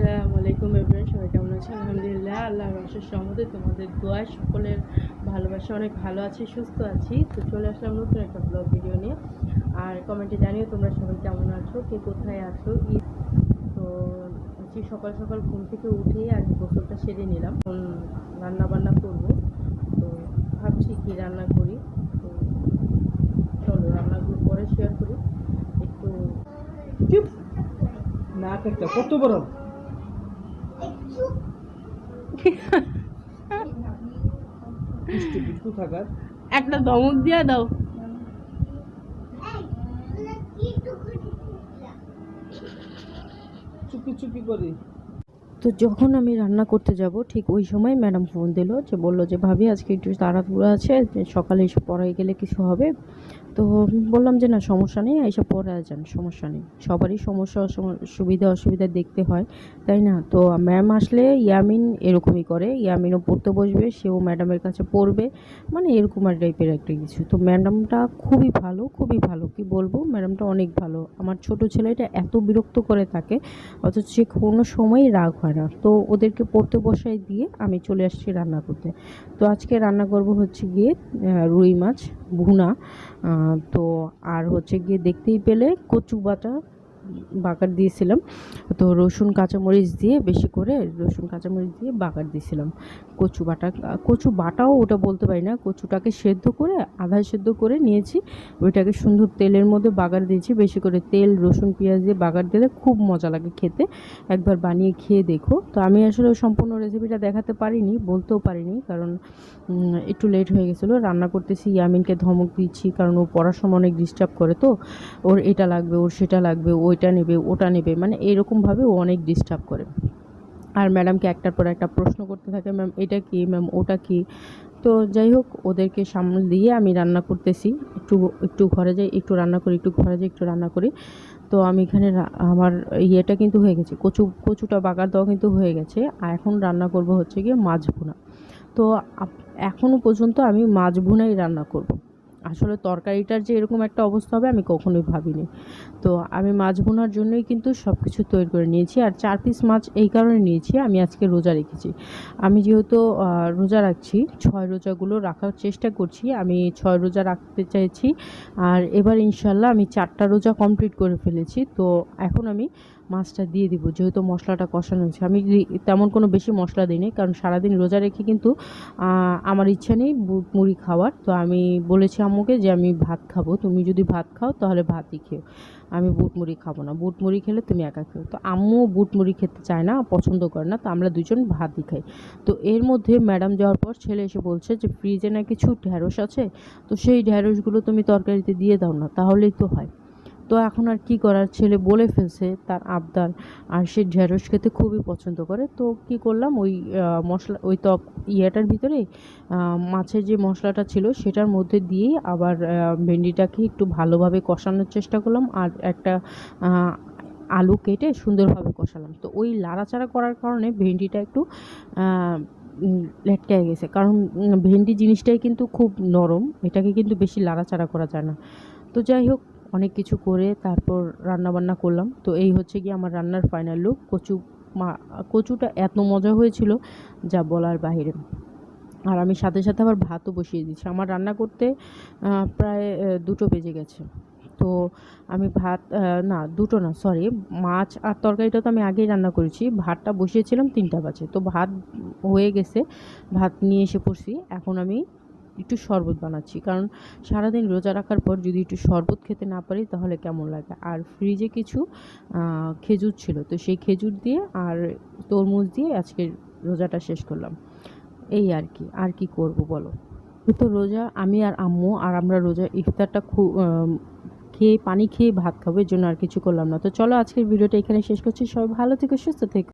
আসসালামু আলাইকুম এভরিওয়ান সবাই কেমন আছেন? আলহামদুলিল্লাহ, আল্লাহর অশেষ সহমতে তোমাদের দোয়ায় সকলের ভালোবাসা অনেক ভালো আছি, সুস্থ আছি। তো চলে আসলাম নতুন একটা ব্লগ ভিডিও নিয়ে। আর কমেন্টে জানিও তোমরা সবাই কেমন আছো, কে কোথায় আছো? তো হচ্ছে সকাল সকাল ঘুম থেকে উঠেই আজ গোসলটা সেরে নিলাম। রান্না বান্না করব। তো ভাবছি কি রান্না করি। তো চলো রান্নাগুলো পরে শেয়ার করি। একটু একটা কত বড়? একটা দমক দিয়ে দাও। চুপি চুপি করে। তো যখন আমি রান্না করতে যাব, ঠিক ওই সময় ম্যাডাম ফোন দিল যে বলল যে, ভাবি, আজকে একটু তাড়াহুড়ো আছে, সকালে এসে পড়াই গেলে কিছু হবে? তো বললাম যে, না, সমস্যা নেই, এসে পড়ে যান, সমস্যা নেই। সবারই সমস্যা সুবিধা অসুবিধা দেখতে হয়, তাই না? তো ম্যাম আসলে ইয়ামিন এরকমই করে, ইয়ামিনও পড়তে বসবে, সেও ম্যাডামের কাছে পড়বে মানে এরকম আর টাইপের একটা কিছু। তো ম্যাডামটা খুবই ভালো খুবই ভালো, কি বলব? ম্যাডামটা অনেক ভালো। আমার ছোট ছেলেটা এত বিরক্ত করে থাকে, অথচ সে কোনো সময়ই রাগ হয় না তো ওদেরকে পড়তে বসাই দিয়ে আমি চলে আসছি রান্না করতে। তো আজকে রান্না করব হচ্ছে গিয়ে রুই মাছ, ভুনা। তো আর হচ্ছে গিয়ে দেখতেই পেলে কচু বাটা বাগার দিয়েছিলাম। তো রসুন, কাঁচামরিচ দিয়ে বেশি করে রসুন, কাঁচামরিচ দিয়ে বাগার দিয়েছিলাম। কচু বাটা, কচু বাটাও ওটা বলতে পারি না। কচুটাকে সেদ্ধ করে, আধা সেদ্ধ করে নিয়েছি। ওইটাকে সুন্দর তেলের মধ্যে বাগার দিয়েছি। বেশি করে তেল, রসুন, পেঁয়াজ দিয়ে বাগার দিলে খুব মজা লাগে খেতে। একবার বানিয়ে খেয়ে দেখো। তো আমি আসলে সম্পূর্ণ রেসিপিটা দেখাতে পারিনি, বলতেও পারিনি কারণ একটু লেট হয়ে গেছিল। রান্না করতেছি, ইয়ামিনকে ধমক দিচ্ছি কারণ ও পড়ার সময় অনেক ডিস্টার্ব করে তো। ওর এটা লাগবে, ওর সেটা লাগবে, ওইটা নেবে, ওটা নেবে মানে এরকমভাবে ও অনেক ডিস্টার্ব করে। আর ম্যাডামকে একটার পর একটা প্রশ্ন করতে থাকে ম্যাম এটা কি? ম্যাম ওটা কি? তো যাই হোক, ওদেরকে সামনে দিয়ে আমি রান্না করতেছি। একটু একটু ঘরে যাই, একটু রান্না করি, একটু ঘরে যাই, একটু রান্না করি। তো আমি এখানে আমার ইয়েটা কিন্তু হয়ে গেছে, কচু, কচুটা বাগার দেওয়া কিন্তু হয়ে গেছে। আর এখন রান্না করব হচ্ছে গিয়ে মাছ ভুনা। তো এখনও পর্যন্ত আমি মাছ ভুনাই রান্না করব। আসলে তরকারিটার যে এরকম একটা অবস্থা হবে আমি কখনোই ভাবিনি। তো আমি মাছ বোনার জন্যই কিন্তু সব কিছু তৈরি করে নিয়েছি আর চার পিস মাছ এই কারণে নিয়েছি, আমি আজকে রোজা রেখেছি। আমি যেহেতু রোজা রাখছি, ছয় রোজাগুলো রাখার চেষ্টা করছি, আমি ছয় রোজা রাখতে চাইছি আর এবার ইনশাল্লাহ আমি চারটা রোজা কমপ্লিট করে ফেলেছি। তো এখন আমি মাছটা দিয়ে দিব, যেহেতু মশলাটা কষানো হয়েছে। আমি তেমন কোনো বেশি মশলা দিইনি, কারণ সারাদিন রোজা রেখে কিন্তু আমার ইচ্ছা নেই মুড়ি খাওয়ার। তো আমি বলেছি আম্মুকে যে আমি ভাত খাব, তুমি যদি ভাত খাও তাহলে ভাতই খেও। আমি বুটমুড়ি খাব না। বুটমুড়ি খেলে তুমি একা খেও। তো আম্মু বুটমুড়ি খেতে চায় না, পছন্দ করে না, তো আমরা দুজন ভাতই খাই। তো এর মধ্যে ম্যাডাম যাওয়ার পর ছেলে এসে বলছে যে, ফ্রিজে না কিছু ঢ্যাঁড়স আছে? তো সেই ঢ্যাঁড়সগুলো তুমি তরকারিতে দিয়ে দাও না, তাহলেই তো হয়। তো এখন আর কি করার? ছেলে বলে ফেলছে তার আবদার। আর সে ঢ্যাঁড়স খেতে খুবই পছন্দ করে। তো কি করলাম? ওই মশলা, ওই তক ইয়েটার ভিতরে মাছের যে মশলাটা ছিল সেটার মধ্যে দিয়ে আবার ভেন্ডিটাকে একটু ভালোভাবে কষানোর চেষ্টা করলাম। আর একটা আলু কেটে সুন্দরভাবে কষালাম। তো ওই লাড়াচাড়া করার কারণে ভেন্ডিটা একটু লেটকায় গেছে। কারণ ভেন্ডি জিনিসটাই কিন্তু খুব নরম। এটাকে কিন্তু বেশি লাড়াচাড়া করা যায় না। তো যাই হোক অনেক কিছু করে তারপর রান্না বান্না করলাম। তো এই হচ্ছে কি আমার রান্নার ফাইনাল লুক কচু মা, কচুটা এত মজা হয়েছিল যা বলার বাইরে আর আমি সাথে সাথে আবার ভাতও বসিয়ে দিচ্ছি আমার রান্না করতে প্রায় দুটো বেজে গেছে। তো আমি ভাত না, দুটো না সরি মাছ আর তরকারিটা তো আমি আগেই রান্না করেছি। ভাতটা বসিয়েছিলাম তিনটা বাজে। তো ভাত হয়ে গেছে। ভাত নিয়ে এসে পড়ছি। এখন আমি একটু শরবত বানাচ্ছি। কারণ সারাদিন রোজা রাখার পর যদি একটু শরবত খেতে না পারি, তাহলে কেমন লাগে? আর ফ্রিজে কিছু খেজুর ছিল। তো সেই খেজুর দিয়ে আর তরমুজ দিয়ে আজকে রোজাটা শেষ করলাম। এই আর কি। আর কি করব বলো? তো রোজা, আমি আর আম্মু আর আমরা রোজা ইফতারটা খুব খেয়ে, পানি খেয়ে ভাত খাব, এর জন্য আর কিছু করলাম না। তো চলো আজকের ভিডিওটা এখানে শেষ করছি। সবাই ভালো থেকো, সুস্থ থেকো।